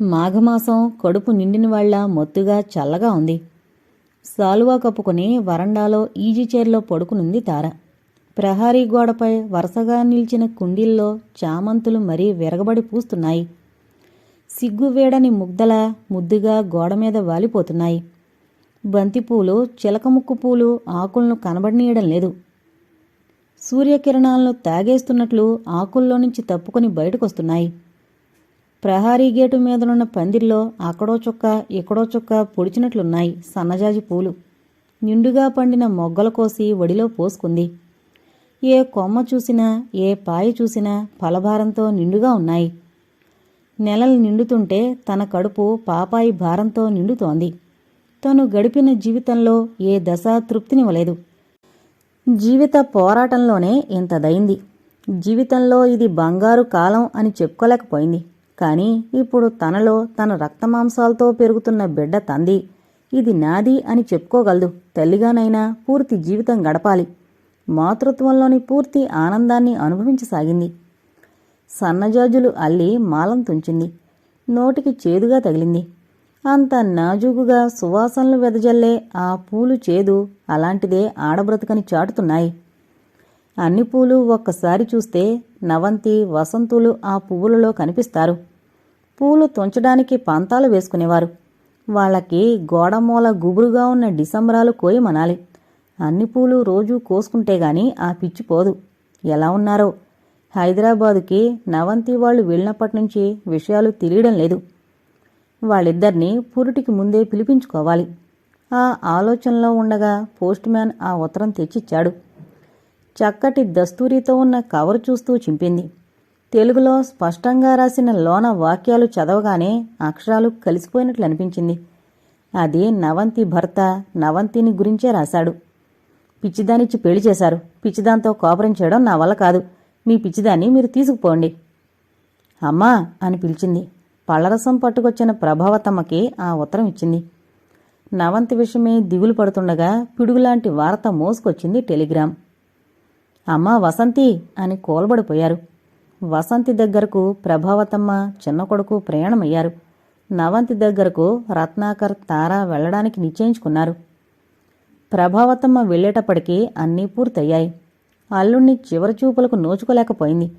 మాఘమాసం కడుపు నిండిన వాళ్ళ మొత్తుగా చల్లగా ఉంది. సాలువా కప్పుకుని వరండాలో ఈజీ చైర్లో పడుకునుంది తార. ప్రహారీ గోడపై వరుసగా నిలిచిన కుండీల్లో చామంతులు మరీ విరగబడి పూస్తున్నాయి. సిగ్గువేడని ముగ్ధల ముద్దుగా గోడ మీద వాలిపోతున్నాయి. బంతిపూలు చిలకముక్కు పూలు ఆకులను కనబడనీయడం లేదు. సూర్యకిరణాలను తాగేస్తున్నట్లు ఆకుల్లో నుంచి తప్పుకొని బయటకొస్తున్నాయి. ప్రహారీ గేటు మీదనున్న పందిల్లో అక్కడో చుక్క ఇక్కడో చుక్క పొడిచినట్లున్నాయి సన్నజాజి పూలు. నిండుగా పండిన మొగ్గల కోసి వడిలో పోసుకుంది. ఏ కొమ్మ చూసినా ఏ పాయ చూసినా ఫలభారంతో నిండుగా ఉన్నాయి. నెలలు నిండుతుంటే తన కడుపు పాపాయి భారంతో నిండుతోంది. తను గడిపిన జీవితంలో ఏ దశ తృప్తినివ్వలేదు. జీవిత పోరాటంలోనే ఇంతదైంది. జీవితంలో ఇది బంగారు కాలం అని చెప్పుకోలేకపోయింది. కానీ ఇప్పుడు తనలో తన రక్తమాంసాలతో పెరుగుతున్న బిడ్డ తంది. ఇది నాది అని చెప్పుకోగలదు. తల్లిగానైనా పూర్తి జీవితం గడపాలి. మాతృత్వంలోని పూర్తి ఆనందాన్ని అనుభవించసాగింది. సన్నజాజులు అల్లి మాలం తుంచింది. నోటికి చేదుగా తగిలింది. అంత నాజూకుగా సువాసనలు వెదజల్లే ఆ పూలు చేదు అలాంటిదే ఆడబ్రతుకని చాటుతున్నాయి. అన్ని పూలు ఒక్కసారి చూస్తే నవంతి వసంతులు ఆ పువ్వులలో కనిపిస్తారు. పూలు తుంచడానికి పంతాలు వేసుకునేవారు. వాళ్ళకి గోడమూల గుబురుగా ఉన్న డిసెంబరాలు కోయమనాలి అన్ని పూలు రోజూ కోసుకుంటే గాని ఆ పిచ్చి పోదు. ఎలా ఉన్నారో? హైదరాబాదుకి నవంతి వాళ్ళు వెళ్ళినప్పటి నుంచి విషయాలు తెలియడం లేదు. వాళ్ళిద్దరినీ పురుటికి ముందే పిలిపించుకోవాలి. ఆ ఆలోచనలో ఉండగా పోస్ట్ మ్యాన్ ఆ ఉత్తరం తెచ్చిచ్చాడు. చక్కటి దస్తూరితో ఉన్న కవర్ చూస్తూ చింపింది. తెలుగులో స్పష్టంగా రాసిన లోన వాక్యాలు చదవగానే అక్షరాలు కలిసిపోయినట్లు అనిపించింది. అది నవంతి భర్త నవంతిని గురించే రాశాడు. పిచ్చిదానిచ్చి పెళ్ళి చేశారు. పిచ్చిదాంతో కోపరం చేయడం నా వల్ల కాదు. మీ పిచ్చిదాన్ని మీరు తీసుకుపోండి. అమ్మా అని పిలిచింది. పళ్ళరసం పట్టుకొచ్చిన ప్రభావతమ్మకి ఆ ఉత్తరం ఇచ్చింది. నవంతి విషయమే దిగులు పడుతుండగా పిడుగులాంటి వార్త మోసుకొచ్చింది టెలిగ్రామ్. అమ్మా వసంతి అని కోల్బడిపోయారు. వసంతి దగ్గరకు ప్రభావతమ్మ చిన్న కొడుకు ప్రయాణమయ్యారు. నవంతి దగ్గరకు రత్నాకర్ తారా వెళ్ళడానికి నిశ్చయించుకున్నారు. ప్రభావతమ్మ వెళ్ళేటప్పటికీ అన్నీ పూర్తయ్యాయి. అల్లుణ్ణి చివరి చూపులకు నోచుకోలేకపోయింది.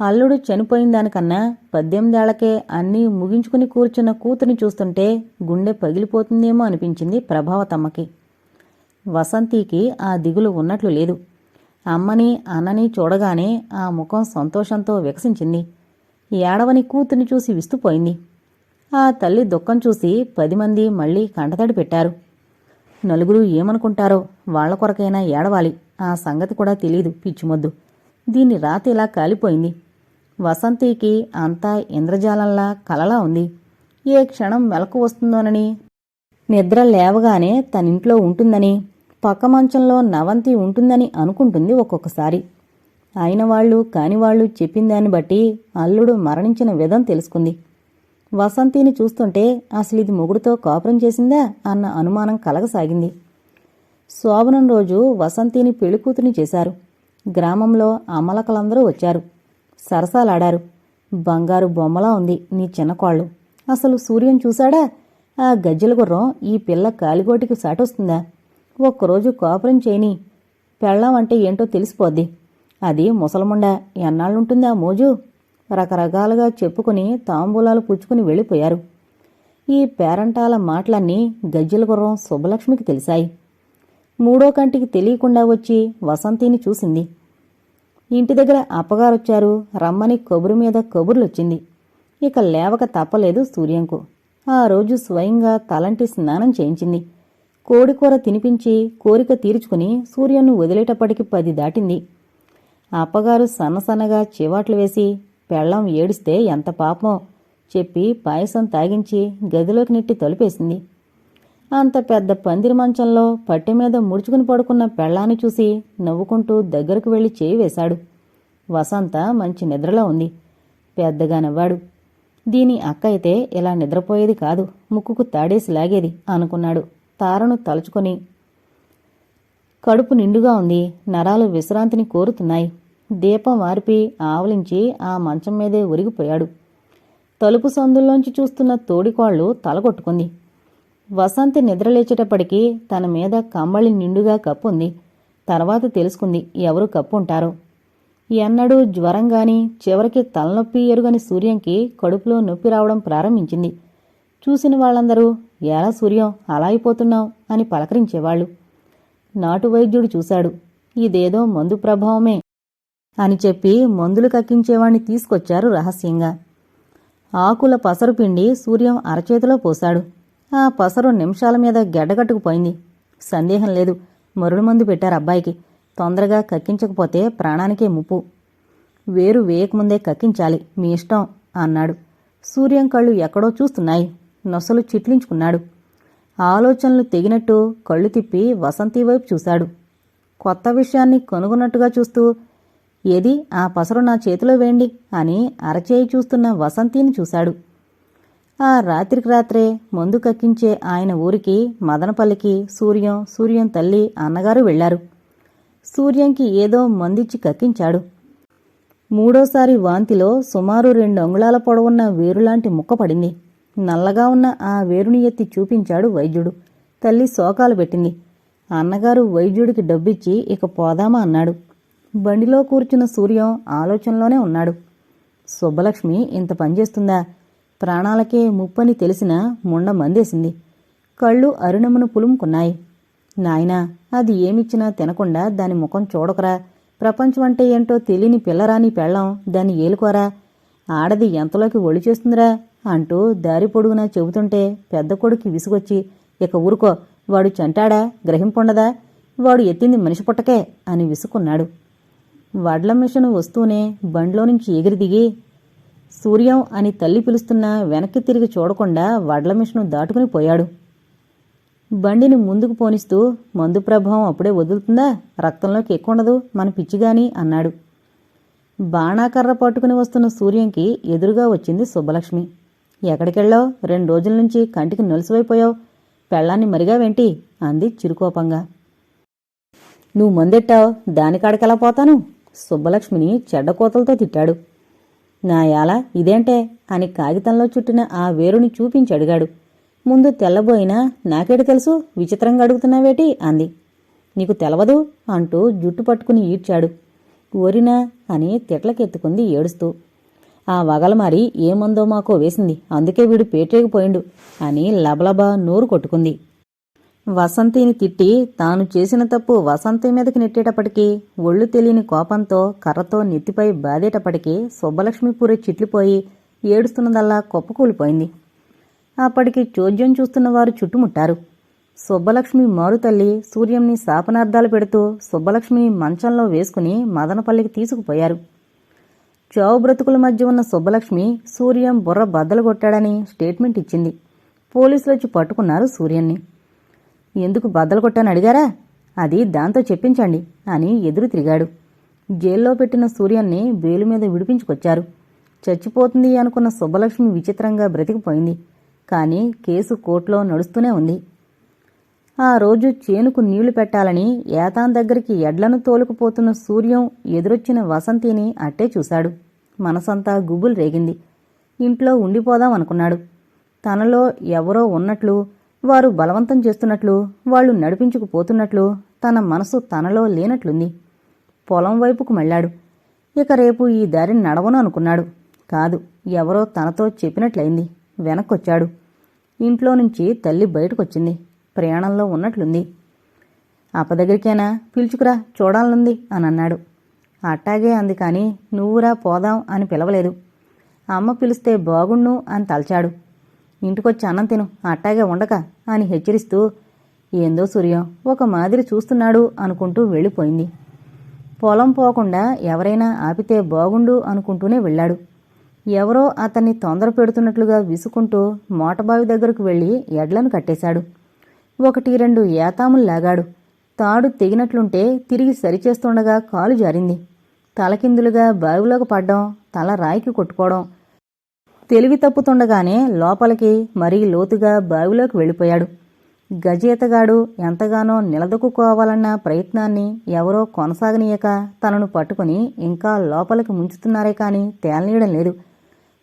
అల్లుడు చనిపోయిన దానికన్నా పద్దెనిమిదేళ్ళకే అన్నీ ముగించుకుని కూర్చున్న కూతుని చూస్తుంటే గుండె పగిలిపోతుందేమో అనిపించింది ప్రభావతమ్మకి. వసంతికి ఆ దిగులు ఉన్నట్లు లేదు. అమ్మని అన్నని చూడగానే ఆ ముఖం సంతోషంతో వికసించింది. ఏడవని కూతుని చూసి విస్తుపోయింది. ఆ తల్లి దుఃఖం చూసి పది మంది మళ్ళీ కంటతడి పెట్టారు. నలుగురు ఏమనుకుంటారో వాళ్ళ కొరకైనా ఏడవాలి. ఆ సంగతి కూడా తెలీదు పిచ్చిమొద్దు. దీన్ని రాతి ఇలా కాలిపోయింది. వసంతికి అంతా ఇంద్రజాలంలా కలలా ఉంది. ఏ క్షణం మెలకు వస్తుందోనని. నిద్ర లేవగానే తనింట్లో ఉంటుందని. పక్క మంచంలో నవంతి ఉంటుందని అనుకుంటుంది ఒక్కొక్కసారి. అయిన వాళ్ళు కానివాళ్ళు చెప్పిన దాన్ని బట్టి అల్లుడు మరణించిన విధం తెలుసుకుంది. వసంతిని చూస్తుంటే అసలు ఇది మొగుడుతో కాపురం చేసిందా అన్న అనుమానం కలగసాగింది. శోభనం రోజు వసంతిని పెళ్ళికూతుని చేశారు. గ్రామంలో అమలకలందరూ వచ్చారు. సరసాలాడారు. బంగారు బొమ్మలా ఉంది నీ చిన్నకోళ్ళు. అసలు సూర్యం చూశాడా? ఆ గజ్జల గుర్రం ఈ పిల్ల కాలిగోటికి సాటొస్తుందా? ఒక్కరోజు కాపురం చేయని పెళ్ళం అంటే ఏంటో తెలిసిపోద్ది. అది ముసలముండ ఎన్నాళ్ళుంటుంది ఆ మోజు? రకరకాలుగా చెప్పుకుని తాంబూలాలు పుచ్చుకుని వెళ్ళిపోయారు. ఈ పేరంటాల మాటలన్నీ గజ్జల గుర్రం సుబ్బలక్ష్మికి తెలిసాయి. మూడో కంటికి తెలియకుండా వచ్చి వసంతిని చూసింది. ఇంటి దగ్గర అప్పగారొచ్చారు. రమ్మని కబురు మీద కబుర్లొచ్చింది ఇక లేవక తప్పలేదు సూర్యంకు. ఆ రోజు స్వయంగా తలంటి స్నానం చేయించింది. కోడికూర తినిపించి కోరిక తీర్చుకుని సూర్యను వదిలేటప్పటికి పది దాటింది. అప్పగారు సన్నసన్నగా చివాట్లు వేసి పెళ్ళం ఏడిస్తే ఎంత పాపమో చెప్పి పాయసం తాగించి గదిలోకి నెట్టి తలుపేసింది. అంత పెద్ద పందిరి మంచంలో పట్టె మీద ముడుచుకుని పడుకున్న పెళ్ళాన్ని చూసి నవ్వుకుంటూ దగ్గరకు వెళ్ళి చేయి వేశాడు. వసంత మంచి నిద్రలో ఉంది. పెద్దగా నవ్వాడు. దీని అక్క అయితే ఇలా నిద్రపోయేది కాదు. ముక్కుకు తాడేసి లాగేది అనుకున్నాడు. తారను తలుచుకొని కడుపు నిండుగా ఉంది. నరాలు విశ్రాంతిని కోరుతున్నాయి. దీపం వారిపి ఆవలించి ఆ మంచం మీదే ఒరిగిపోయాడు. తలుపు సందుల్లోంచి చూస్తున్న తోడికోళ్ళు తలగొట్టుకుంది. వసంతి నిద్రలేచేటప్పటికీ తన మీద కమ్మళి నిండుగా కప్పుంది తర్వాత తెలుసుకుంది ఎవరు కప్పుంటారో. ఎన్నడూ జ్వరం గాని చివరికి తలనొప్పి ఎరుగని సూర్యంకి కడుపులో నొప్పి రావడం ప్రారంభించింది. చూసిన వాళ్ళందరూ ఎలా సూర్యం అలా అయిపోతున్నావు అని పలకరించేవాళ్ళు. నాటు వైద్యుడు చూశాడు ఇదేదో మందు ప్రభావమే అని చెప్పి మందులు కక్కించేవాణ్ణి తీసుకొచ్చారు రహస్యంగా. ఆకుల పసరు పిండి సూర్యం అరచేతిలో పోశాడు. ఆ పసరు నిమిషాల మీద గెడ్డగట్టుకుపోయింది. సందేహం లేదు మరుడు మందు పెట్టారు అబ్బాయికి. తొందరగా కక్కించకపోతే ప్రాణానికే ముప్పు. వేరు వేయకముందే కక్కించాలి మీ ఇష్టం అన్నాడు. సూర్యం కళ్ళు ఎక్కడో చూస్తున్నాయి. నొసలు చిట్లించుకున్నాడు. ఆలోచనలు తెగినట్టు కళ్ళు తిప్పి వసంతి వైపు చూశాడు. కొత్త విషయాన్ని కనుగొన్నట్టుగా చూస్తూ ఏది ఆ పసరు నా చేతిలో వేండి అని అరచేయి చూస్తున్న వసంతిని చూశాడు. ఆ రాత్రికి రాత్రే మందు కక్కించే ఆయన ఊరికి మదనపల్లికి సూర్యం సూర్యం తల్లి అన్నగారు వెళ్ళారు సూర్యంకి ఏదో మందిచ్చి కక్కించాడు. మూడోసారి వాంతిలో సుమారు రెండు అంగుళాల పొడవున్న వేరులాంటి ముక్క పడింది. నల్లగా ఉన్న ఆ వేరుని ఎత్తి చూపించాడు వైద్యుడు. తల్లి శోకాలు పెట్టింది. అన్నగారు వైద్యుడికి డబ్బిచ్చి ఇక పోదామా అన్నాడు. బండిలో కూర్చున్న సూర్యం ఆలోచనలోనే ఉన్నాడు. సుబ్బలక్ష్మి ఇంత పనిచేస్తుందా ప్రాణాలకే ముప్పని తెలిసిన ముండ మందేసింది. కళ్ళు అరుణమును పులుముకున్నాయి. నాయనా అది ఏమిచ్చినా తినకుండా దాని ముఖం చూడకరా. ప్రపంచం అంటే ఏంటో తెలియని పిల్లరాని పెళ్ళం దాన్ని ఏలుకోరా? ఆడది ఎంతలోకి ఒళ్ళు చేస్తుందిరా? అంటూ దారి పొడుగునా చెబుతుంటే పెద్ద కొడుకు విసుగొచ్చి ఇక ఊరుకో వాడు చంటాడా? గ్రహింపుండదా? వాడు ఎత్తింది మనిషి పుట్టకే అని విసుక్కున్నాడు. వడ్ల మిషను వస్తూనే బండ్లో నుంచి ఎగిరి దిగి సూర్యం అని తల్లి పిలుస్తున్నా వెనక్కి తిరిగి చూడకుండా వడ్ల మిషను దాటుకుని పోయాడు. బండిని ముందుకు పోనిస్తూ మందు ప్రభావం అప్పుడే వదులుతుందా? రక్తంలోకి ఎక్కుండదు మన పిచ్చిగాని అన్నాడు. బాణాకర్ర పట్టుకుని వస్తున్న సూర్యంకి ఎదురుగా వచ్చింది సుబ్బలక్ష్మి. ఎక్కడికెళ్ళావు? రెండు రోజుల నుంచి కంటికి నొలుసువైపోయావు. పెళ్ళాన్ని మరిగా వెంటి అంది చిరుకోపంగా. నువ్వు మందెట్టావు? దానికాడికెలా పోతాను? సుబ్బలక్ష్మిని చెడ్డకోతలతో తిట్టాడు. నాయాల ఇదేంటే? అని కాగితంలో చుట్టిన ఆ వేరుని చూపించి అడిగాడు. ముందు తెల్లబోయినా నాకేటి తెలుసు? విచిత్రంగా అడుగుతున్నావేటి? అంది. నీకు తెలవదు? అంటూ జుట్టు పట్టుకుని ఈడ్చాడు. ఓరినా అని తిట్లకెత్తుకుంది ఏడుస్తూ. ఆ వగలమారి ఏమందో మాకో వేసింది. అందుకే వీడు పేటేకిపోయిండు అని లబలబా నోరు కొట్టుకుంది. వసంతిని తిట్టి తాను చేసిన తప్పు వసంతి మీదకి నెట్టేటప్పటికీ ఒళ్ళు తెలియని కోపంతో కర్రతో నెత్తిపై బాధేటప్పటికీ సుబ్బలక్ష్మిపూరి చిట్లిపోయి ఏడుస్తున్నదల్లా కుప్పకూలిపోయింది. అప్పటికి చోద్యం చూస్తున్న వారు చుట్టుముట్టారు. సుబ్బలక్ష్మి మారుతల్లి సూర్యంని శాపనార్థాలు పెడుతూ సుబ్బలక్ష్మిని మంచంలో వేసుకుని మదనపల్లికి తీసుకుపోయారు. చావు బ్రతుకుల మధ్య ఉన్న సుబ్బలక్ష్మి సూర్యం బుర్ర బద్దలు కొట్టాడని స్టేట్మెంట్ ఇచ్చింది. పోలీసులు వచ్చి పట్టుకున్నారు సూర్యన్ని. ఎందుకు బద్దలు కొట్టాను అడిగారా? అది దాంతో చెప్పించండి అని ఎదురు తిరిగాడు. జైల్లో పెట్టిన సూర్యాన్ని బేలు మీద విడిపించుకొచ్చారు. చచ్చిపోతుంది అనుకున్న సుబ్బలక్ష్మి విచిత్రంగా బ్రతికిపోయింది. కానీ కేసు కోర్టులో నడుస్తూనే ఉంది. ఆ రోజు చేనుకు నీళ్ళు పెట్టాలని ఏతాన్ దగ్గరికి ఎడ్లను తోలుకుపోతున్న సూర్యం ఎదురొచ్చిన వసంతిని అట్టే చూశాడు. మనసంతా గుబులు రేగింది. ఇంట్లో ఉండిపోదాం అనుకున్నాడు. తనలో ఎవరో ఉన్నట్లు వారు బలవంతం చేస్తున్నట్లు వాళ్ళు నడిపించుకుపోతున్నట్లు తన మనసు తనలో లేనట్లుంది. పొలం వైపుకు మళ్ళాడు. ఇక రేపు ఈ దారిని నడవను అనుకున్నాడు. కాదు ఎవరో తనతో చెప్పినట్లయింది. వెనక్కొచ్చాడు. ఇంట్లో నుంచి తల్లి బయటకొచ్చింది. ప్రయాణంలో ఉన్నట్లుంది. అప్ప దగ్గరికైనా? పిలుచుకురా చూడాలనుంది అని అన్నాడు అట్టాగే అంది కానీ నువ్వురా పోదాం అని పిలవలేదు. అమ్మ పిలిస్తే బాగుండు అని తలచాడు. ఇంటికొచ్చి అన్నం తిను అట్టాగే ఉండక అని హెచ్చరిస్తూ ఏందో సూర్యం ఒక మాదిరి చూస్తున్నాడు అనుకుంటూ వెళ్ళిపోయింది. పొలం పోకుండా ఎవరైనా ఆపితే బాగుండు అనుకుంటూనే వెళ్ళాడు. ఎవరో అతన్ని తొందర పెడుతున్నట్లుగా విసుకుంటూ మోటబావి దగ్గరకు వెళ్ళి ఎడ్లను కట్టేశాడు. ఒకటి రెండు ఏతాములు లాగాడు. తాడు తెగినట్లుంటే తిరిగి సరిచేస్తుండగా కాలు జారింది. తలకిందులుగా బావిలోకి పడ్డం తల రాయికి కొట్టుకోవడం. తెలివి తప్పుతుండగానే లోపలికి మరీ లోతుగా బావిలోకి వెళ్ళిపోయాడు. గజేతగాడు ఎంతగానో నిలదొక్కుకోవాలన్న ప్రయత్నాన్ని ఎవరో కొనసాగనీయక తనను పట్టుకుని ఇంకా లోపలికి ముంచుతున్నారే కాని తేలనీయడం లేదు.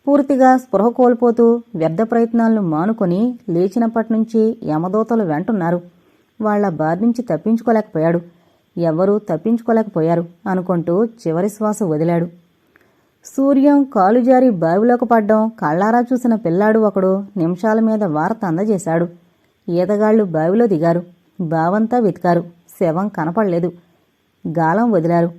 పూర్తిగా స్పృహ కోల్పోతూ వ్యర్థ ప్రయత్నాలను మానుకొని లేచినప్పటి నుంచి యమదూతలు వెంటున్నారు. వాళ్ళ బారి నుంచి తప్పించుకోలేకపోయాడు. ఎవ్వరూ తప్పించుకోలేకపోయారు అనుకుంటూ చివరి శ్వాస వదిలాడు. సూర్యం కాలు జారి బావిలోకి పడ్డం కళ్ళారా చూసిన పిల్లాడు ఒకడు నిమిషాల మీద వార్త అందజేశాడు. ఈతగాళ్ళు బావిలో దిగారు. బావంతా వెతికారు. శవం కనపడలేదు. గాలం వదిలారు.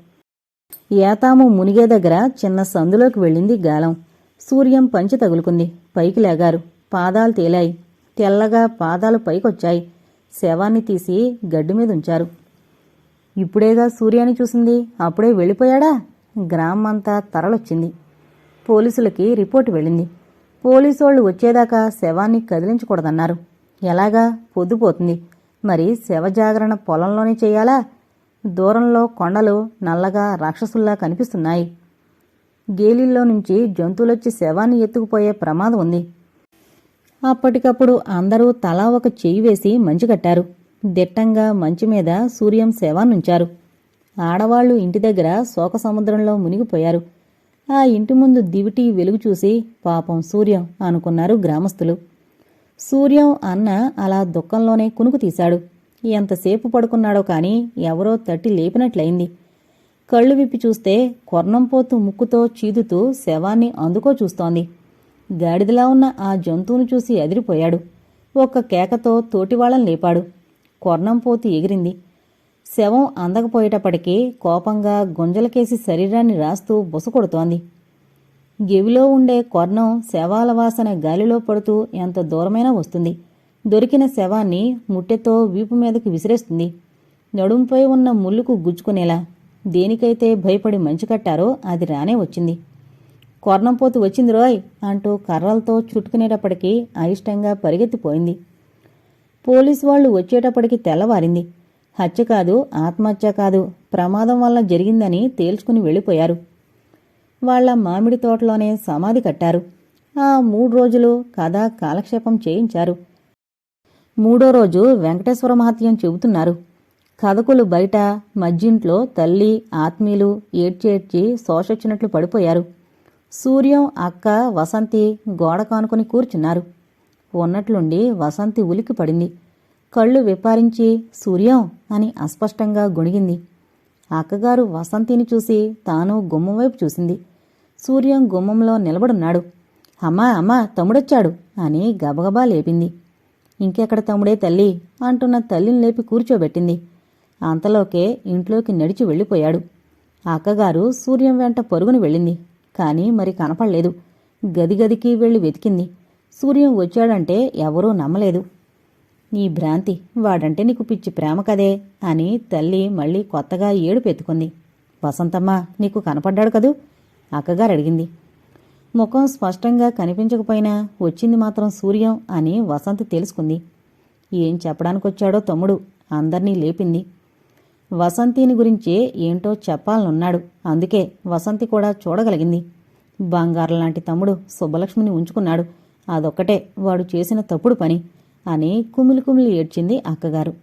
ఏతాము మునిగే దగ్గర చిన్న సందులోకి వెళ్ళింది గాలం. సూర్యం పంచి తగులుకుంది. పైకి లేగారు. పాదాలు తేలాయి. తెల్లగా పాదాలు పైకొచ్చాయి. శవాన్ని తీసి గడ్డి మీద ఉంచారు. ఇప్పుడేగా సూర్యాన్ని చూసింది. అప్పుడే వెళ్ళిపోయాడా? గ్రామం అంతా తరలొచ్చింది. పోలీసులకి రిపోర్టు వెళ్ళింది. పోలీసోళ్ళు వచ్చేదాకా శవాన్ని కదిలించకూడదన్నారు. ఎలాగా? పొద్దుపోతుంది. మరి శవ జాగరణ పొలంలోనే చేయాలా? దూరంలో కొండలు నల్లగా రాక్షసుల్లా కనిపిస్తున్నాయి. గేలిల్లో నుంచి జంతువులొచ్చి శవాన్ని ఎత్తుకుపోయే ప్రమాదం ఉంది. అప్పటికప్పుడు అందరూ తలా ఒక చెయ్యి వేసి మంచిగట్టారు దిట్టంగా మంచి మీద సూర్యం సేవానుంచారు ఆడవాళ్ళు ఇంటి దగ్గర శోక సముద్రంలో మునిగిపోయారు. ఆ ఇంటి ముందు దివిటి వెలుగు చూసి పాపం సూర్యం అనుకున్నారు గ్రామస్తులు సూర్యం అన్న అలా దుఃఖంలోనే కునుకు తీశాడు. ఎంతసేపు పడుకున్నాడో కాని ఎవరో తట్టి లేపినట్లయింది. కళ్ళు విప్పి చూస్తే కొర్ణంపోతు ముక్కుతో చీదుతూ శవాన్ని అందుకో చూస్తోంది. గాడిదలా ఉన్న ఆ జంతువును చూసి అదిరిపోయాడు ఒక్క కేకతో తోటివాళ్ళని లేపాడు. కొర్ణంపోతు ఎగిరింది. శవం అందకపోయేటప్పటికీ కోపంగా గుంజలకేసి శరీరాన్ని రాస్తూ బుసకొడుతోంది గెవిలో ఉండే కొర్ణం శవాల వాసన గాలిలో పడుతూ ఎంత దూరమైనా వస్తుంది. దొరికిన శవాన్ని ముట్టెతో వీపు మీదకి విసిరేస్తుంది. నడుంపై ఉన్న ముళ్ళుకు గుచ్చుకునేలా దేనికైతే భయపడి మంచి కట్టారో అది రానే వచ్చింది. కొర్ణంపోతు వచ్చింది రోయ్ అంటూ కర్రలతో చుట్టుకునేటప్పటికీ అయిష్టంగా పరిగెత్తిపోయింది. పోలీసు వాళ్ళు వచ్చేటప్పటికి తెల్లవారింది. హత్య కాదు ఆత్మహత్య కాదు ప్రమాదం వల్ల జరిగిందని తేల్చుకుని వెళ్ళిపోయారు. వాళ్ళ మామిడి తోటలోనే సమాధి కట్టారు. ఆ మూడు రోజులు కథ కాలక్షేపం చేయించారు. మూడో రోజు వెంకటేశ్వర మహత్యం చెబుతున్నారు. కథకులు బయట మధ్యింట్లో తల్లి ఆత్మీయులు ఏడ్చేడ్చి శోషొచ్చినట్లు పడిపోయారు. సూర్యం అక్క వసంతి గోడ కానుకొని కూర్చున్నారు. ఉన్నట్లుండి వసంతి ఉలికి పడింది. కళ్ళు విప్పారించి సూర్యం అని అస్పష్టంగా గొణిగింది. అక్కగారు వసంతిని చూసి తాను గుమ్మం వైపు చూసింది. సూర్యం గుమ్మంలో నిలబడున్నాడు. అమ్మా అమ్మా తమ్ముడొచ్చాడు అని గబగబా లేపింది. ఇంకెక్కడ తమ్ముడే తల్లి అంటున్న తల్లిని లేపి కూర్చోబెట్టింది. అంతలోకే ఇంట్లోకి నడిచి వెళ్ళిపోయాడు. అక్కగారు సూర్యం వెంట పరుగుని వెళ్ళింది. కానీ మరి కనపడలేదు. గదిగదికి వెళ్ళి వెతికింది. సూర్యం వచ్చాడంటే ఎవరూ నమ్మలేదు. నీ భ్రాంతి వాడంటే నీకు పిచ్చి ప్రేమ కదే అని తల్లి మళ్ళీ కొత్తగా ఏడు పెట్టుకుంది వసంతమ్మ నీకు కనపడ్డాడు కదూ? అక్కగారు అడిగింది. ముఖం స్పష్టంగా కనిపించకపోయినా వచ్చింది మాత్రం సూర్యం అని వసంతి తెలుసుకుంది. ఏం చెప్పడానికొచ్చాడో తమ్ముడు అందర్నీ లేపింది. వసంతిని గురించే ఏంటో చెప్పాలనున్నాడు. అందుకే వసంతి కూడా చూడగలిగింది. బంగారం లాంటి తమ్ముడు సుబ్బలక్ష్మిని ఉంచుకున్నాడు. అదొక్కటే. వాడు చేసిన తప్పుడు పని. అని కుమిలి కుమిలి ఏడ్చింది అక్కగారు.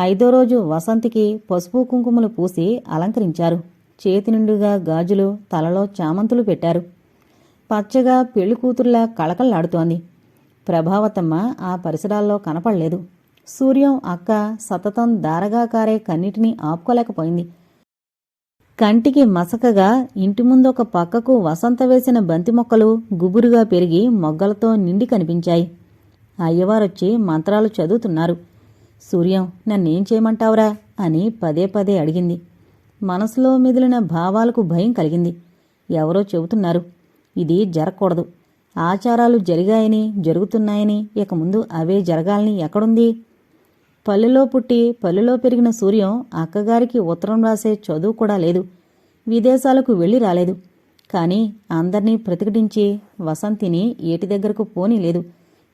ఐదో రోజు వసంతికి పసుపు కుంకుమలు పూసి అలంకరించారు. చేతి నిండుగా గాజులు తలలో చామంతులు పెట్టారు. పచ్చగా పెళ్ళి కూతురులా కళకళలాడుతోంది. ప్రభావతమ్మ ఆ పరిసరాల్లో కనపడలేదు. సూర్యం అక్క సతతం దారగా కారే కన్నిటినీ ఆపుకోలేకపోయింది. కంటికి మసకగా ఇంటి ముందు ఒక పక్కకు వసంత వేసిన బంతి మొక్కలు గుబురుగా పెరిగి మొగ్గలతో నిండి కనిపించాయి. అయ్యవారొచ్చి మంత్రాలు చదువుతున్నారు. సూర్యం నన్నేం చేయమంటావురా? అని పదే పదే అడిగింది. మనసులో మిదిలిన భావాలకు భయం కలిగింది. ఎవరో చెబుతున్నారు. ఇది జరగకూడదు. ఆచారాలు జరిగాయని జరుగుతున్నాయని ఇక ముందు అవే జరగాలని ఎక్కడుంది? పల్లెలో పుట్టి పల్లెలో పెరిగిన సూర్యం అక్కగారికి ఉత్తరం రాసే చదువు కూడా లేదు. విదేశాలకు వెళ్ళి రాలేదు. కానీ అందర్నీ ప్రతిఘటించి వసంతిని ఏటి దగ్గరకు పోనీ లేదు.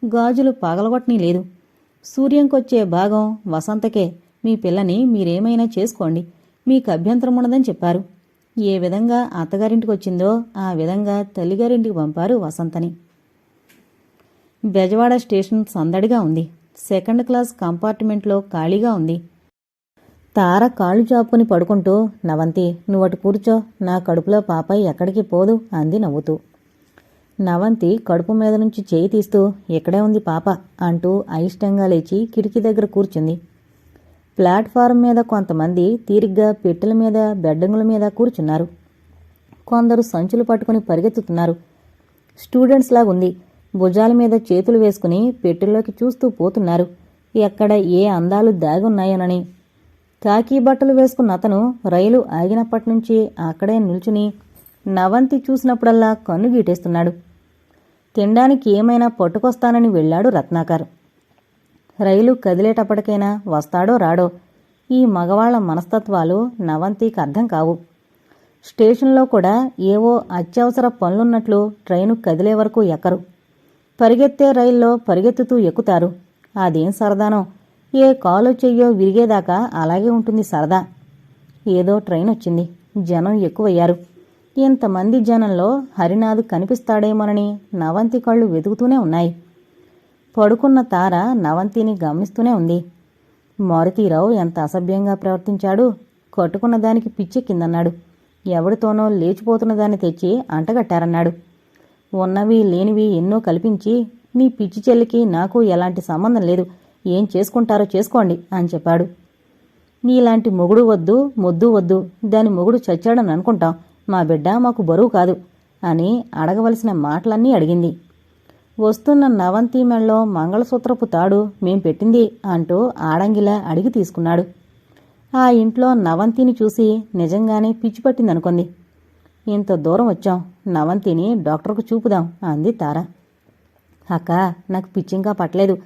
గాజులు పగలగొట్టని లేదు. సూర్యంకొచ్చే భాగం వసంతకే. మీ పిల్లని మీరేమైనా చేసుకోండి. మీకు అభ్యంతరం ఉండదని చెప్పారు. ఏ విధంగా అత్తగారింటికి వచ్చిందో ఆ విధంగా తల్లిగారింటికి పంపారు వసంతని. బెజవాడ స్టేషన్ సందడిగా ఉంది. సెకండ్ క్లాస్ కంపార్ట్మెంట్లో ఖాళీగా ఉంది. తార కాళ్ళు చాపుకుని పడుకుంటూ నవంతి నువ్వటు కూర్చో నా కడుపులో పాప ఎక్కడికి పోదు అంది నవ్వుతూ. నవంతి కడుపు మీద నుంచి చేయి తీస్తూ ఇక్కడే ఉంది పాప అంటూ అయిష్టంగా లేచి కిటికీ దగ్గర కూర్చుంది. ప్లాట్ఫారం మీద కొంతమంది తీరిగ్గా పెట్టెల మీద బెడ్డంగుల మీద కూర్చున్నారు. కొందరు సంచులు పట్టుకుని పరిగెత్తుతున్నారు. స్టూడెంట్స్ లాగుంది. భుజాల మీద చేతులు వేసుకుని పెట్టెల్లోకి చూస్తూ పోతున్నారు. ఎక్కడ ఏ అందాలు దాగున్నాయోనని. కాకి బట్టలు వేసుకున్న అతను రైలు ఆగినప్పటి నుంచి అక్కడే నిల్చుని నవంతి చూసినప్పుడల్లా కన్ను గీటేస్తున్నాడు. తినడానికి ఏమైనా పట్టుకొస్తానని వెళ్ళాడు రత్నాకర్. రైలు కదిలేటప్పటికైనా వస్తాడో రాడో ఈ మగవాళ్ళ మనస్తత్వాలు నవంతికి అర్థం కావు. స్టేషన్లో కూడా ఏవో అత్యవసర పనులున్నట్లు ట్రైను కదిలే వరకు ఎక్కరు. పరిగెత్తే రైల్లో పరిగెత్తుతూ ఎక్కుతారు. అదేం సరదానో. ఏ కాలు చెయ్యో విరిగేదాకా అలాగే ఉంటుంది సరదా. ఏదో ట్రైన్ వచ్చింది జనం ఎక్కువయ్యారు. ఇంతమంది జనంలో హరినాథ్ కనిపిస్తాడేమోనని నవంతి కళ్ళు వెతుకుతూనే ఉన్నాయి. పడుకున్న తార నవంతిని గమనిస్తూనే ఉంది. మారుతీరావు ఎంత అసభ్యంగా ప్రవర్తించాడు. కట్టుకున్న దానికి పిచ్చెక్కిందన్నాడు. ఎవడితోనో లేచిపోతున్న దాన్ని తెచ్చి అంటగట్టారన్నాడు. ఉన్నవి లేనివి ఎన్నో కల్పించి నీ పిచ్చి చెల్లికి నాకు ఎలాంటి సంబంధం లేదు. ఏం చేసుకుంటారో చేసుకోండి అని చెప్పాడు. నీలాంటి మొగుడు వద్దు మొద్దు వద్దు. దాని మొగుడు చచ్చాడని అనుకుంటాం. మా బిడ్డ మాకు బరువు కాదు అని అడగవలసిన మాటలన్నీ అడిగింది. వస్తున్న నవంతి మెళ్ళలో మంగళసూత్రపు తాడు మేం పెట్టింది అంటూ ఆడంగిలా అడిగి తీసుకున్నాడు. ఆ ఇంట్లో నవంతిని చూసి నిజంగానే పిచ్చి పట్టిందనుకుంది. ఇంత దూరం వచ్చాం. నవంతిని డాక్టర్కు చూపుదాం అంది తార. అక్క నాకు పిచ్చింకా పట్టలేదు.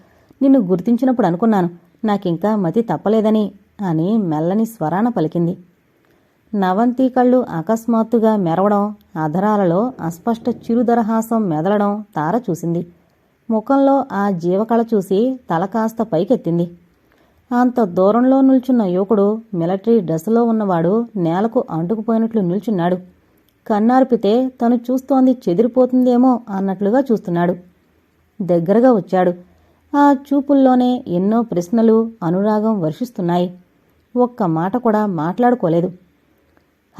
నిన్ను గుర్తించినప్పుడు అనుకున్నాను. నాకింకా మతి తప్పలేదని అని మెల్లని స్వరాన పలికింది. నవంతి కళ్ళు అకస్మాత్తుగా మెరవడం అధరాలలో అస్పష్ట చిరుదరహాసం మెదలడం తార చూసింది. ముఖంలో ఆ జీవకళ చూసి తల కాస్త పైకెత్తింది. అంత దూరంలో నిల్చున్న యువకుడు మిలిటరీ డ్రెస్సులో ఉన్నవాడు నేలకు అంటుకుపోయినట్లు నిల్చున్నాడు. కన్నార్పితే తను చూస్తోంది చెదిరిపోతుందేమో అన్నట్లుగా చూస్తున్నాడు. దగ్గరగా వచ్చాడు. ఆ చూపుల్లోనే ఎన్నో ప్రశ్నలు అనురాగం వర్షిస్తున్నాయి. ఒక్క మాట కూడా మాట్లాడుకోలేదు.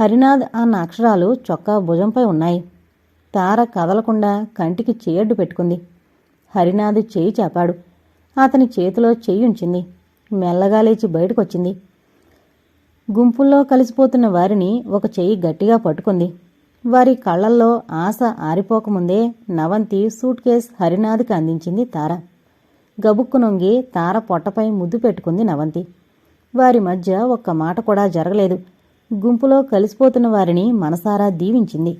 హరినాథ్ అన్న అక్షరాలు చొక్కా భుజంపై ఉన్నాయి. తార కదలకుండా కంటికి చేయడ్డు పెట్టుకుంది. హరినాథ్ చేయి చాపాడు. అతని చేతిలో చెయ్యి ఉంచింది. మెల్లగా లేచి బయటకొచ్చింది. గుంపుల్లో కలిసిపోతున్న వారిని ఒక చెయ్యి గట్టిగా పట్టుకుంది. వారి కళ్ళల్లో ఆశ ఆరిపోకముందే నవంతి సూట్ కేస్ హరినాథ్కి అందించింది తార. గబుక్కు నొంగి తార పొట్టపై ముద్దు పెట్టుకుంది నవంతి. వారి మధ్య ఒక్క మాట కూడా జరగలేదు. గుంపులో కలిసిపోతున్న వారిని మనసారా దీవించింది.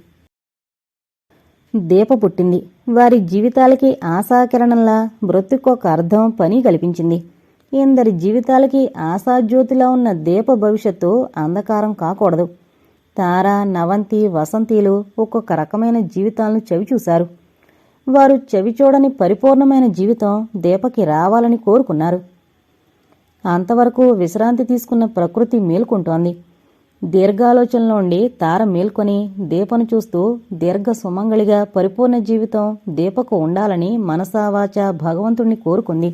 దీప పుట్టింది. వారి జీవితాలకి ఆశాకిరణంలా బ్రతుకొక అర్థం పని కల్పించింది. ఇందరి జీవితాలకి ఆశాజ్యోతిలా ఉన్న దీప భవిష్యత్తు అంధకారం కాకూడదు. తార నవంతి వసంతిలు ఒక్కొక్క రకమైన జీవితాలను చవిచూశారు. వారు చవిచూడని పరిపూర్ణమైన జీవితం దీపకి రావాలని కోరుకున్నారు. అంతవరకు విశ్రాంతి తీసుకున్న ప్రకృతి మేల్కొంటోంది. దీర్ఘాలోచనలోండి తార మేల్కొని దీపను చూస్తూ దీర్ఘ సుమంగళిగా పరిపూర్ణ జీవితం దీపకు ఉండాలని మనసావాచ భగవంతుణ్ణి కోరుకుంది.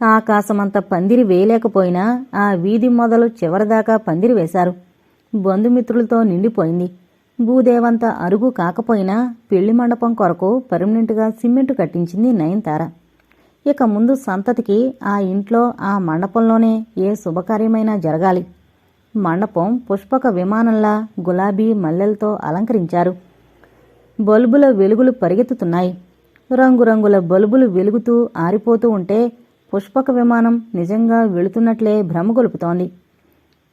ఆకాశమంత పందిరి వేయలేకపోయినా ఆ వీధి మొదలు చివరిదాకా పందిరి వేశారు. బంధుమిత్రులతో నిండిపోయింది. భూదేవంత అరుగు కాకపోయినా పెళ్ళి మండపం కొరకు పర్మనెంట్గా సిమెంటు కట్టించింది నయనతార. ఇక ముందు సంతతికి ఆ ఇంట్లో ఆ మండపంలోనే ఏ శుభకార్యమైనా జరగాలి. మండపం పుష్పక విమానంలా గులాబీ మల్లెలతో అలంకరించారు. బల్బుల వెలుగులు పరిగెత్తుతున్నాయి. రంగురంగుల బల్బులు వెలుగుతూ ఆరిపోతూ ఉంటే పుష్పక విమానం నిజంగా వెళుతున్నట్లే భ్రమగొలుపుతోంది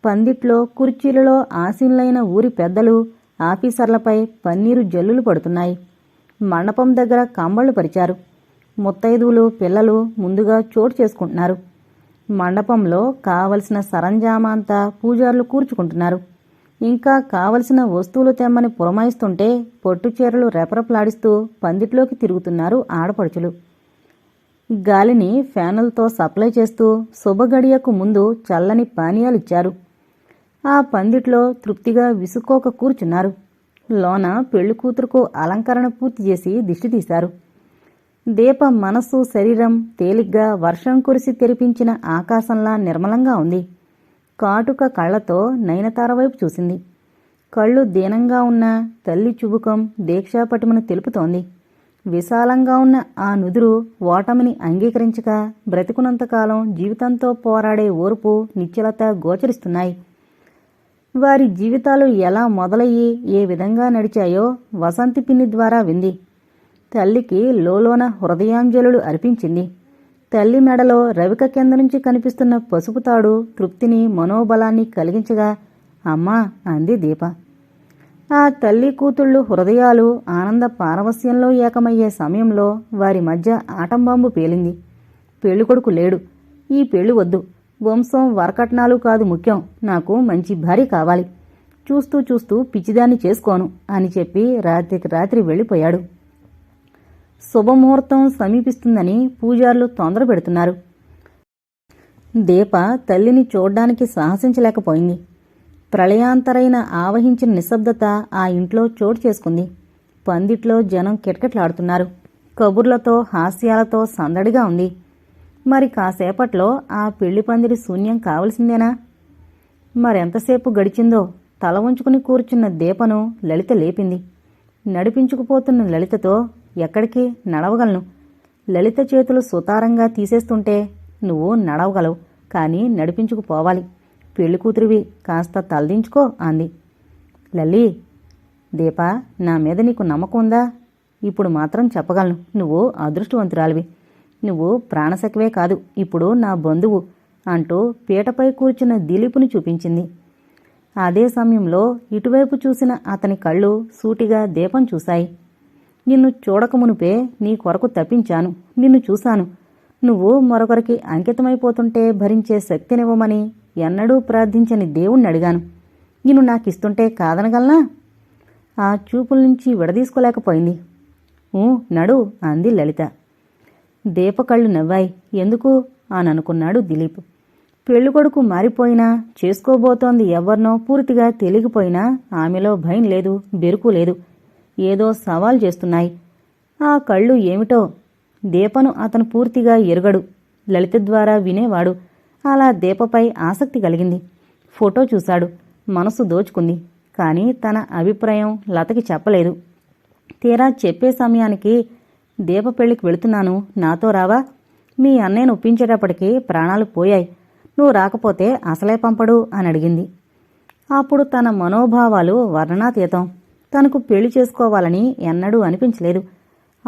పందిట్లో కుర్చీలలో ఆసీనులైన ఊరి పెద్దలు ఆఫీసర్లపై పన్నీరు జల్లులు పడుతున్నాయి. మండపం దగ్గర కంబళ్ళు పరిచారు. ముత్తైదువులు పిల్లలు ముందుగా చోటు చేసుకుంటున్నారు. మండపంలో కావలసిన సరంజామంతా పూజారులు కూర్చుకుంటున్నారు. ఇంకా కావలసిన వస్తువులు తెమ్మని పురమాయిస్తుంటే పొట్టు చీరలు రెపరెపలాడిస్తూ పందిట్లోకి తిరుగుతున్నారు ఆడపడుచులు. గాలిని ఫ్యానులతో సప్లై చేస్తూ శుభగడియకు ముందు చల్లని పానీయాలిచ్చారు. ఆ పందిట్లో తృప్తిగా విసుక్కోక కూర్చున్నారు. లోన పెళ్ళి కూతురుకు అలంకరణ పూర్తి చేసి దిష్టి తీశారు. దీప మనస్సు శరీరం తేలిగ్గా వర్షం కురిసి తెరిపించిన ఆకాశంలా నిర్మలంగా ఉంది. కాటుక కళ్ళతో నయనతార వైపు చూసింది. కళ్ళు దీనంగా ఉన్న తల్లి చుబుకం దీక్షాపటిమను తెలుపుతోంది. విశాలంగా ఉన్న ఆ నుదురు ఓటమిని అంగీకరించక బ్రతికున్నంతకాలం జీవితంతో పోరాడే ఓర్పు నిశ్చలత గోచరిస్తున్నాయి. వారి జీవితాలు ఎలా మొదలయ్యి ఏ విధంగా నడిచాయో వసంతి పిన్ని ద్వారా వింది. తల్లికి లోలోన హృదయాంజలులు అర్పించింది. తల్లి మెడలో రవిక కింద నుంచి కనిపిస్తున్న పసుపు తాడు తృప్తిని మనోబలాన్ని కలిగించగా అమ్మా అంది దీప. ఆ తల్లి కూతుళ్ళు హృదయాలు ఆనంద పారవస్యంలో ఏకమయ్యే సమయంలో వారి మధ్య ఆటంబాంబు పేలింది. పెళ్ళికొడుకు లేడు. ఈ పెళ్ళి వద్దు. వంశం వరకట్నాలు కాదు ముఖ్యం. నాకు మంచి భార్య కావాలి. చూస్తూ చూస్తూ పిచ్చిదాన్ని చేసుకోను అని చెప్పి రాత్రికి రాత్రి వెళ్ళిపోయాడు. శుభముహూర్తం సమీపిస్తుందని పూజారులు తొందర పెడుతున్నారు. దీప తల్లిని చూడ్డానికి సాహసించలేకపోయింది. ప్రళయాంతరైన ఆవహించిన నిశ్శబ్దత ఆ ఇంట్లో చోటు చేసుకుంది. పందిట్లో జనం కిటకిటలాడుతున్నారు. కబుర్లతో హాస్యాలతో సందడిగా ఉంది. మరి కాసేపట్లో ఆ పెళ్ళి పందిరి శూన్యం కావలసిందేనా? మరెంతసేపు గడిచిందో తల ఉంచుకుని కూర్చున్న దీపను లలిత లేపింది. నడిపించుకుపోతున్న లలితతో ఎక్కడికి నడవగలను? లలిత చేతులు సుతారంగా తీసేస్తుంటే నువ్వు నడవగలవు కానీ నడిపించుకుపోవాలి. పెళ్ళి కూతురివి కాస్త తలదించుకో అంది. లల్లి దీపా నా మీద నీకు నమ్మకం ఉందా? ఇప్పుడు మాత్రం చెప్పగలను నువ్వు అదృష్టవంతురాలివి. నువ్వు ప్రాణశకవే కాదు ఇప్పుడు నా బంధువు అంటూ పీటపై కూర్చున్న దిలీపుని చూపించింది. అదే సమయంలో ఇటువైపు చూసిన అతని కళ్ళు సూటిగా దీపం చూశాయి. నిన్ను చూడకమునుపే నీ కొరకు తప్పించాను నిన్ను చూశాను. నువ్వు మరొకరికి అంకితమైపోతుంటే భరించే శక్తినివ్వమని ఎన్నడూ ప్రార్థించని దేవుణ్ణి అడిగాను. నిన్ను నాకిస్తుంటే కాదనగలనా? ఆ చూపుల నుంచి విడదీసుకోలేకపోయింది నడు అంది లలిత. దీపకళ్ళు నవ్వాయి. ఎందుకు? అని అనుకున్నాడు దిలీప్. పెళ్ళికొడుకు మారిపోయినా చేసుకోబోతోంది ఎవరినో పూర్తిగా తెలియకపోయినా ఆమెలో భయం లేదు బెరుకు లేదు. ఏదో సవాల్ చేస్తున్నాయి. ఆ కళ్ళు ఏమిటో? దీపను అతను పూర్తిగా ఎరుగడు. లలిత ద్వారా వినేవాడు. అలా దీపపై ఆసక్తి కలిగింది. ఫోటో చూశాడు. మనసు దోచుకుంది. కానీ తన అభిప్రాయం లతకి చెప్పలేదు. తీరా చెప్పే సమయానికి దీప పెళ్ళికి వెళుతున్నాను. నాతో రావా? మీ అన్నయ్యను ఒప్పించేటప్పటికి ప్రాణాలు పోయాయి. నువ్వు రాకపోతే అసలే పంపడు అని అడిగింది. అప్పుడు తన మనోభావాలు వర్ణనాతీతం. తనకు పెళ్ళి చేసుకోవాలని ఎన్నడూ అనిపించలేదు.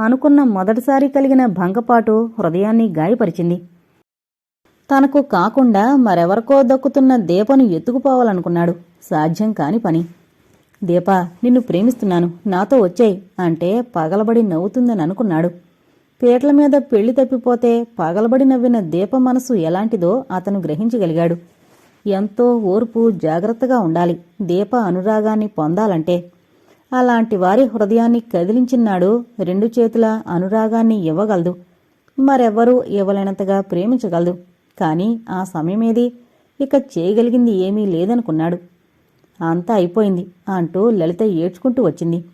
అనుకున్న మొదటిసారి కలిగిన భంగపాటు హృదయాన్ని గాయపరిచింది. తనకు కాకుండా మరెవరికో దక్కుతున్న దీపను ఎత్తుకుపోవాలనుకున్నాడు. సాధ్యం కాని పని. దీపా నిన్ను ప్రేమిస్తున్నాను నాతో వచ్చాయి అంటే పగలబడి నవ్వుతుందని అనుకున్నాడు. పీటల మీద పెళ్ళి తప్పిపోతే పగలబడి నవ్విన దీప మనసు ఎలాంటిదో అతను గ్రహించగలిగాడు. ఎంతో ఓర్పు జాగ్రత్తగా ఉండాలి దీప అనురాగాన్ని పొందాలంటే. అలాంటి వారి హృదయాన్ని కదిలించినాడు రెండు చేతుల అనురాగాన్ని ఇవ్వగలదు. మరెవ్వరూ ఇవ్వలేనంతగా ప్రేమించగలదు. కాని ఆ సమయమేది ఇక చేయగలిగింది ఏమీ లేదనుకున్నాడు. అంతా అయిపోయింది అంటూ లలిత ఏడ్చుకుంటూ వచ్చింది.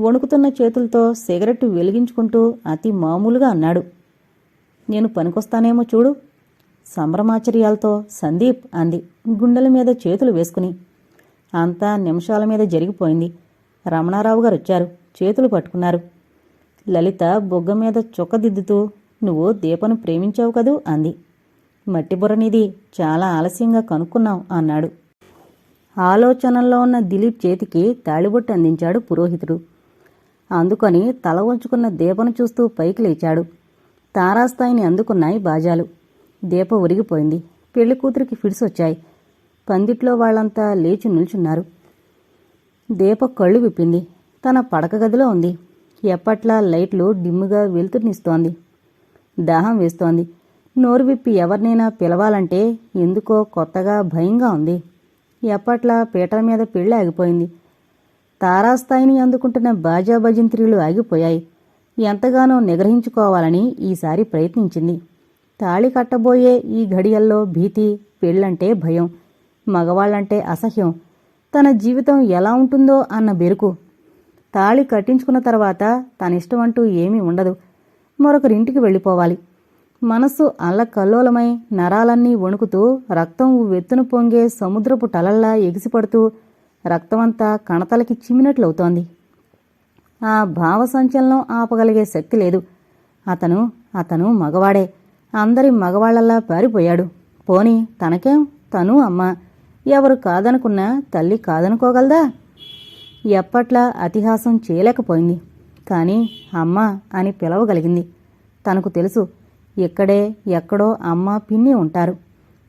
వణుకుతున్న చేతులతో సిగరెట్టు వెలిగించుకుంటూ అతి మామూలుగా అన్నాడు. నేను పనికొస్తానేమో చూడు. సంభ్రమాచర్యాలతో సందీప్ అంది గుండెల మీద చేతులు వేసుకుని. అంతా నిమిషాల మీద జరిగిపోయింది. రమణారావు గారు వచ్చారు. చేతులు పట్టుకున్నారు. లలిత బొగ్గ మీద చుక్కదిద్దుతూ నువ్వు దీపను ప్రేమించావు కదూ? అంది. మట్టిబుర్రనిది చాలా ఆలస్యంగా కనుక్కున్నావు అన్నాడు. ఆలోచనల్లో ఉన్న దిలీప్ చేతికి తాళిబొట్టు అందించాడు పురోహితుడు. అందుకొని తల వంచుకున్న దీపను చూస్తూ పైకి లేచాడు. తారాస్థాయిని అందుకున్నాయి బాజాలు. దీప ఉరిగిపోయింది పెళ్ళి కూతురికి ఫిడ్స్ వచ్చాయి. పందిట్లో వాళ్ళంతా లేచి నిల్చున్నారు. దీప కళ్ళు విప్పింది. తన పడక గదిలో ఉంది. ఎప్పట్లా లైట్లు డిమ్ముగా వెలుతురునిస్తోంది. దాహం వేస్తోంది. నోరు విప్పి ఎవరినైనా పిలవాలంటే ఎందుకో కొత్తగా భయంగా ఉంది. ఎప్పట్లా పీటల మీద పెళ్ళి ఆగిపోయింది. తారాస్థాయిని అందుకుంటున్న బాజాభజంత్రీలు ఆగిపోయాయి. ఎంతగానో నిగ్రహించుకోవాలని ఈసారి ప్రయత్నించింది. తాళి కట్టబోయే ఈ ఘడియల్లో భీతి పెళ్ళంటే భయం. మగవాళ్ళంటే అసహ్యం. తన జీవితం ఎలా ఉంటుందో అన్న బెరుకు. తాళి కట్టించుకున్న తర్వాత తనిష్టం అంటూ ఏమీ ఉండదు. మరొకరింటికి వెళ్ళిపోవాలి. మనస్సు అల్లకల్లోలమై నరాలన్నీ వణుకుతూ రక్తం వెత్తును పొంగే సముద్రపు టలల్లా ఎగిసిపడుతూ రక్తమంతా కణతలకి చిమ్మినట్లవుతోంది. ఆ భావ సంచలనం ఆపగలిగే శక్తి లేదు. అతను అతను మగవాడే. అందరి మగవాళ్ళలా పారిపోయాడు. పోని తనకేం? తను అమ్మ. ఎవరు కాదనుకున్నా తల్లి కాదనుకోగలదా? ఎప్పట్లా అతిహాసం చేయలేకపోయింది. కానీ అమ్మ అని పిలవగలిగింది. తనకు తెలుసు ఇక్కడే ఎక్కడో అమ్మ పిన్ని ఉంటారు.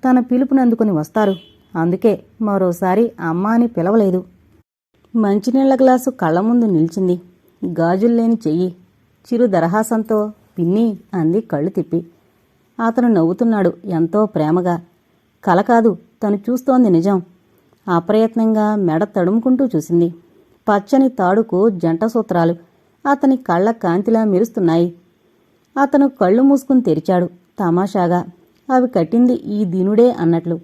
తన పిలుపునందుకుని వస్తారు. అందుకే మరోసారి అమ్మ అని పిలవలేదు. మంచినీళ్ళ గ్లాసు కళ్ళ ముందు నిల్చింది. గాజుల్లేని చెయ్యి. చిరు దరహాసంతో పిన్ని అంది కళ్ళు తిప్పి. అతను నవ్వుతున్నాడు ఎంతో ప్రేమగా. కల కాదు తను చూస్తోంది నిజం. అప్రయత్నంగా మెడ తడుముకుంటూ చూసింది. పచ్చని తాడుకు జంట సూత్రాలు అతని కళ్ళ కాంతిలా మెరుస్తున్నాయి. అతను కళ్ళు మూసుకుని తెరిచాడు తమాషాగా. అవి కట్టింది ఈ దీనుడే అన్నట్లు.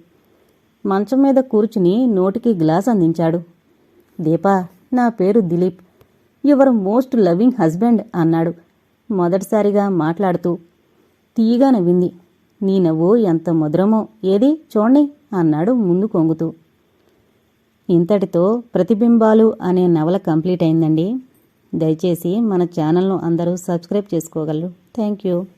మంచం మీద కూర్చుని నోటికి గ్లాస్ అందించాడు. దీపా నా పేరు Dileep. Your most loving husband అన్నాడు మొదటిసారిగా మాట్లాడుతూ. తీయగా నవ్వింది. నీ నవ్వు ఎంత మధురమో. ఏది? చూడండి అన్నాడు ముందు కొంగుతూ. ఇంతటితో ప్రతిబింబాలు అనే నవల కంప్లీట్ అయిందండి. దయచేసి మన ఛానల్ను అందరూ సబ్స్క్రైబ్ చేసుకోగలరు. Thank you.